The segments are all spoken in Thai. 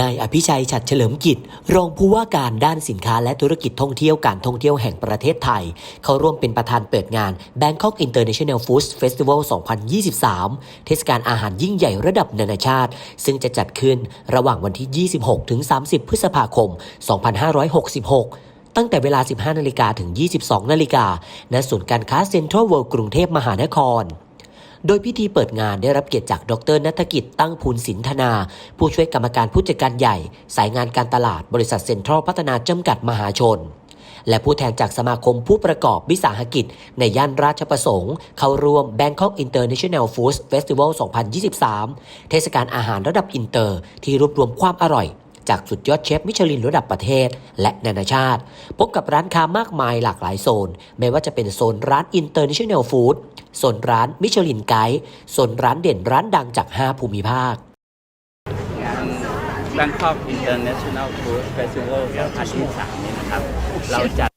นายอภิชัยฉัตรเฉลิมกิจ รองผู้ว่าการด้านสินค้าและธุรกิจท่องเที่ยวการท่องเที่ยวแห่งประเทศไทย เขาร่วมเป็นประธานเปิดงาน Bangkok International Food Festival 2023 เทศกาลอาหารยิ่งใหญ่ระดับนานาชาติ ซึ่งจะจัดขึ้นระหว่างวันที่ 26 ถึง 30 พฤษภาคม 2566ตั้งแต่เวลา 15 นาฬิกาถึง 22 นาฬิกา ณ ศูนย์การค้าเซ็นทรัลเวิลด์กรุงเทพมหานคร โดยพิธีเปิดงานได้รับเกียรติจากดรนัฐกิจตั้งพูนสินธนา ผู้ช่วยกรรมการผู้จัดการใหญ่ สายงานการตลาดบริษัทเซ็นทรัลพัฒนาจำกัดมหาชน และผู้แทนจากสมาคมผู้ประกอบวิสาหกิจ ในย่านราชประสงค์ เข้าร่วม Bangkok International Food Festival 2023 เทศกาลอาหารระดับอินเตอร์ที่รวบรวมความอร่อย จากสุดยอดเชฟมิชลินระดับประเทศ และนานาชาติ พบกับร้านค้ามากมายหลากหลายโซน ไม่ว่าจะเป็นโซนร้าน International Food โซนร้านมิชลินไกด์โซนร้านเด่นร้านดังจาก 5 ภูมิภาคงาน Bangkok International Food Festival 2023นี้นะครับ เราจัด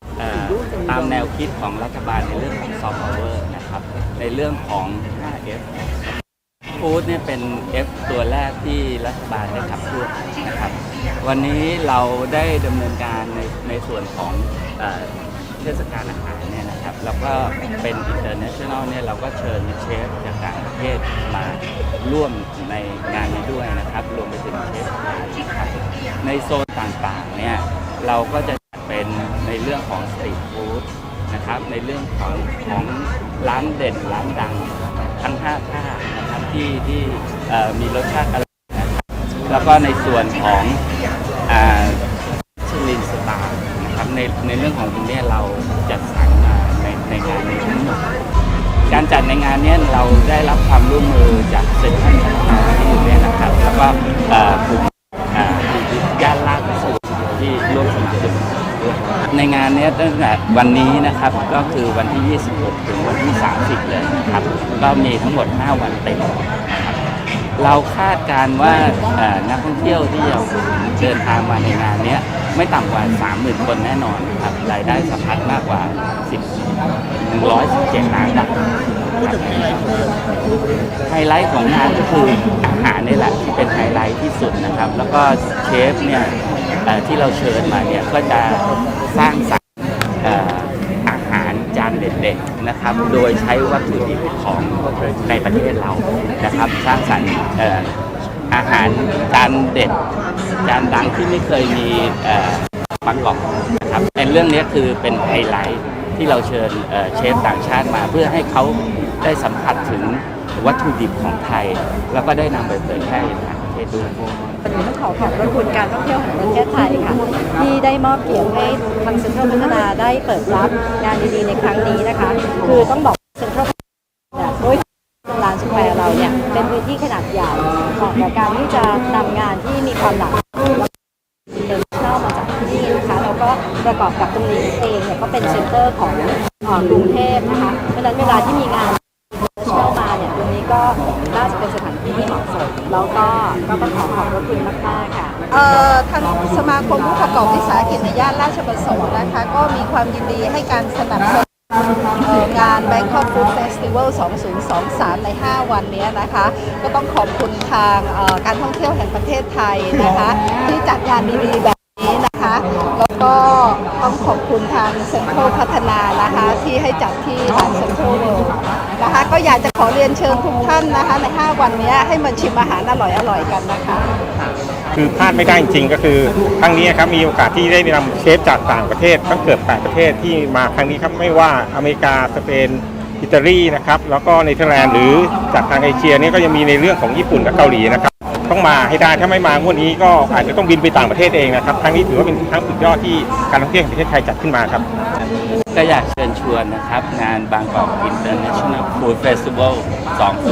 ตามแนวคิดของรัฐบาลในเรื่องของ Soft Power นะครับ ในเรื่องของ 5F ฟู้ดเนี่ยเป็น F ตัวแรกที่รัฐบาลได้ขับเคลื่อนนะครับ วันนี้เราได้ดำเนินการในในส่วนของเทศกาลอาหารเนี่ยนะครับ แล้วก็เป็น international เนี่ยเราก็เชิญเชฟจากต่างประเทศมาร่วมในงานนี้ด้วยนะครับ รวมไปถึงเชฟไทยครับในโซนต่างๆเนี่ยเราก็จะเป็นในเรื่องของสตรีทฟู้ดนะครับ ในเรื่องของของร้านเด่นร้านดังทั้ง5ท่า ที่ที่มีรสชาติอร่อยนะครับแล้วก็ในส่วนของอ่าชลินสตาร์นะครับในในเรื่องของตรงเนี่ยเราจัดสรรมาในในงานนี้ทั้งหมดการจัดในงานเนี้ยเราได้รับความร่วมมือจากเซ็นทรัลพัฒนาที่อยู่เนี่ยนะครับ แล้วก็กลุ่ม ในงานเนี้ยตั้งแต่วันนี้นะครับก็คือวันที่ 26 ถึงวันที่ 30 เลยนะครับ ก็มีทั้งหมด 5 วันเต็มนะครับเราคาดการณ์ว่าเอ่อนักท่องเที่ยวที่จะเดินทางมาในงานเนี้ยไม่ต่ำกว่า 30,000 คนแน่นอนครับรายได้สะพัดมากกว่า 10 117 ล้านบาทไฮไลท์ของงานก็คืออาหารนี่แหละที่เป็นไฮไลท์ที่สุดนะครับ แล้วก็เชฟเนี่ย ที่เราเชิญมาเนี่ยก็จะสร้างสรรค์อาหารจานเด็ดๆนะครับ โดยใช้วัตถุดิบของในประเทศเรานะครับ สร้างสรรค์อาหารจานเด็ดจานดังที่ไม่เคยมีเอ่อประกอบนะครับในเรื่องนี้คือเป็นไฮไลท์ที่เราเชิญเอ่อเชฟต่างชาติมา เพื่อให้เขาได้สัมผัสถึงวัตถุดิบของไทย แล้วก็ได้นำไปเผยแพร่ ในต่างประเทศด้วยวันนี้ต้องขอขอบพระคุณการท่องเที่ยวแห่งประเทศไทยค่ะ ที่ได้มอบเกียรติให้ทางเซ็นทรัลพัฒนาได้เปิดรับงานดีๆในครั้งนี้นะคะ คือต้องบอกเซ็นทรัลเนี่ยลานสแควร์เราเนี่ยเป็นพื้นที่ขนาดใหญ่เหมาะกับการที่จะนำงานที่มีความหลากหลายเดินเข้ามาจากที่นี่นะคะแล้วก็ประกอบกับตรงนี้เองเนี่ยก็เป็นเซ็นเตอร์ของกรุงเทพนะคะเพราะฉะนั้นเวลาที่มีงาน ก็น่าจะเป็นสถานที่ที่เหมาะสมแล้วก็ก็ต้องขอขอบพระคุณมากๆค่ะเอ่อทางสมาคมผู้ประกอบวิสาหกิจในย่านราชประสงค์นะคะ ก็มีความยินดีให้การสนับสนุนงาน Bangkok Food Festival 2023 ใน 5 วันนี้นะคะ ก็ต้องขอบคุณทางการท่องเที่ยวแห่งประเทศไทยนะคะ ที่จัดงานดีๆแบบนี้นะคะ แล้วก็ คุณทางเซ็นทรัลพัฒนานะคะที่ให้จัดที่ร้านเซ็นทรัลเวิลด์นะคะก็อยากจะขอเรียนเชิญทุกท่านนะคะใน 5 วันนี้ให้มาชิมอาหารอร่อยๆกันนะคะ คือพลาดไม่ได้จริงๆ ก็คือครั้งนี้ครับมีโอกาสที่ได้นำเชฟจากต่างประเทศตั้งเกือบ8ประเทศที่มาครั้งนี้ครับไม่ว่าอเมริกาสเปนอิตาลีนะครับแล้วก็เนเธอร์แลนด์หรือจากทางเอเชียเนี่ยก็ยังมีในเรื่องของญี่ปุ่นกับเกาหลีนะครับ ต้องมาให้ได้ถ้าไม่มางวดนี้ก็อาจจะต้องบินไปต่างประเทศเองนะครับครั้งนี้ถือว่าเป็นครั้งสุดยอดที่การท่องเที่ยวแห่งประเทศไทยจัดขึ้นมาครับ ก็อยากเชิญชวนนะครับ งานบางกอก International Food Festival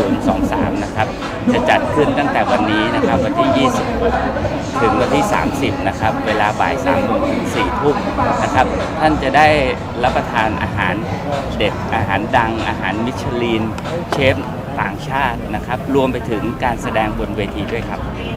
2023 นะครับ จะจัดขึ้นตั้งแต่วันนี้นะครับ วันที่ 20 ถึงวันที่ 30 นะครับ เวลาบ่าย3โมงถึง4ทุ่มนะครับ ท่านจะได้รับประทานอาหารเด็ดอาหารดังอาหารมิชลินเชฟ ต่างชาตินะครับ รวมไปถึงการแสดงบนเวทีด้วยครับ